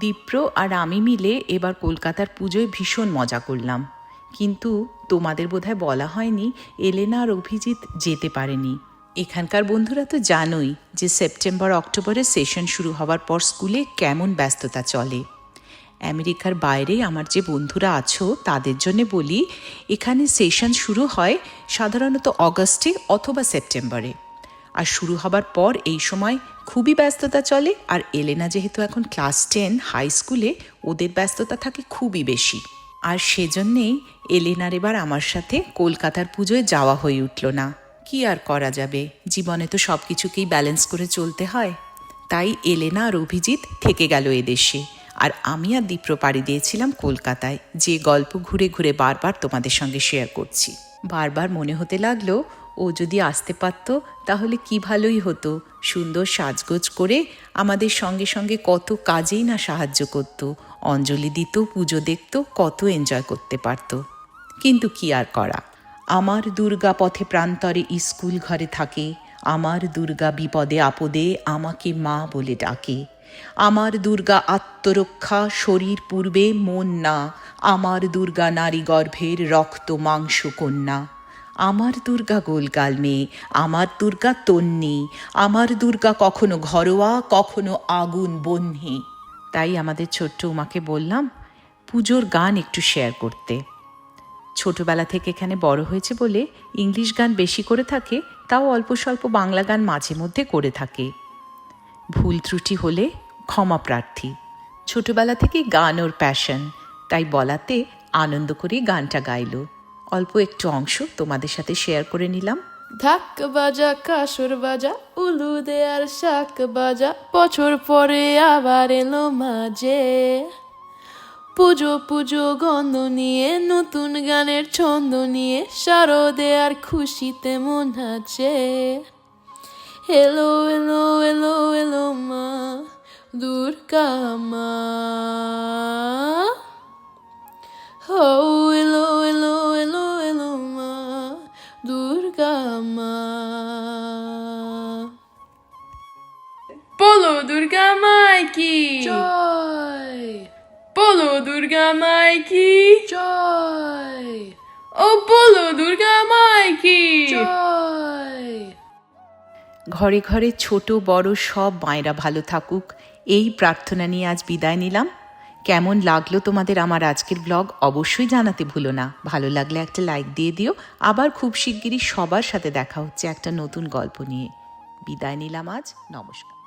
দীপ্র আর আমি মিলে এবার কলকাতার পুজোয় ভীষণ মজা করলাম। কিন্তু তোমাদের বোধহয় বলা হয়নি, এলেনা আর অভিজিৎ যেতে পারেনি। এখানকার বন্ধুরা তো জানোই যে সেপ্টেম্বর, অক্টোবরে সেশন শুরু হওয়ার পর স্কুলে কেমন ব্যস্ততা চলে। আমেরিকার বাইরে আমার যে বন্ধুরা আছো, তাদের জন্য বলি, এখানে সেশন শুরু হয় সাধারণত অগস্টে অথবা সেপ্টেম্বরে। আর শুরু হবার পর এই সময় খুবই ব্যস্ততা চলে। আর এলেনা যেহেতু এখন ক্লাস টেন হাই স্কুলে, ওদের ব্যস্ততা থাকে খুবই বেশি। আর সেজন্যেই এলেনার এবার আমার সাথে কলকাতার পুজোয় যাওয়া হয়ে উঠল না। কি আর করা যাবে? জীবনে তো সব কিছুকেই ব্যালেন্স করে চলতে হয়। তাই এলেনা আর অভিজিৎ থেকে গেল এদেশে। আর আমি আর দীপ্র পাড়ি দিয়েছিলাম কলকাতায়। যে গল্প ঘুরে ঘুরে বারবার তোমাদের সঙ্গে শেয়ার করছি। বারবার মনে হতে লাগল ও যদি আসতে পারত, তাহলে কি ভালোই হতো। সুন্দর সাজগোজ করে আমাদের সঙ্গে সঙ্গে কত কাজেই না সাহায্য করত। অঞ্জলি দিত, পুজো দেখত, কত এনজয় করতে পারত। কিন্তু কি আর করা? আমার দুর্গা পথে প্রান্তরে স্কুল ঘরে থাকে। আমার দুর্গা বিপদে আপদে আমাকে মা বলে ডাকে। আমার দুর্গা আত্মরক্ষা, শরীর পূর্বে মন না। আমার দুর্গা নারী গর্ভের রক্ত মাংস কন্যা। আমার দুর্গা গোলগাল মেয়ে আমার দুর্গা তন্নি, আমার দুর্গা কখনো ঘরোয়া, কখনো আগুন বন্যি তাই আমাদের ছোট্ট উমাকে বললাম, পুজোর গান একটু শেয়ার করতে। ছোটবেলা থেকে এখানে বড় হয়েছে বলে ইংলিশ গান বেশি করে থাকে, তাও অল্প স্বল্প বাংলা গান মাঝে মধ্যে করে থাকে। ভুল ত্রুটি হলে ক্ষমা প্রার্থী। ছোটবেলা থেকে গান ওর প্যাশন তাই বলাতে আনন্দ করে গানটা গাইলো। অল্প একটু অংশ তোমাদের সাথে শেয়ার করে নিলাম। ধাক বাজা কাসর বাজা উলু দেয়ার শাক বাজা, বছর পরে আবার এলো মাঝে। পুজো পুজো, গন্ধ নিয়ে, নতুন গানের ছন্দ নিয়ে, শারদে আর খুশিতে মন আছে। এলো এলো এলো এলো মা, দুর্গা মা। হো দুর্গা মাই কি জয় বলো দুর্গা মাই কি জয় ও বলো দুর্গা মাই কি জয় ঘরে ঘরে ছোট বড় সব মায়েরা ভালো থাকুক। এই প্রার্থনা নিয়ে আজ বিদায় নিলাম। কেমন লাগল তোমাদের আমার আজকের ব্লগ অবশ্যই জানাতে ভুলো না। ভালো লাগলে একটা লাইক দিয়ে দিও। আবার খুব শিগগিরই সবার সাথে দেখা হচ্ছে একটা নতুন গল্প নিয়ে। বিদায় নিলাম আজ। নমস্কার।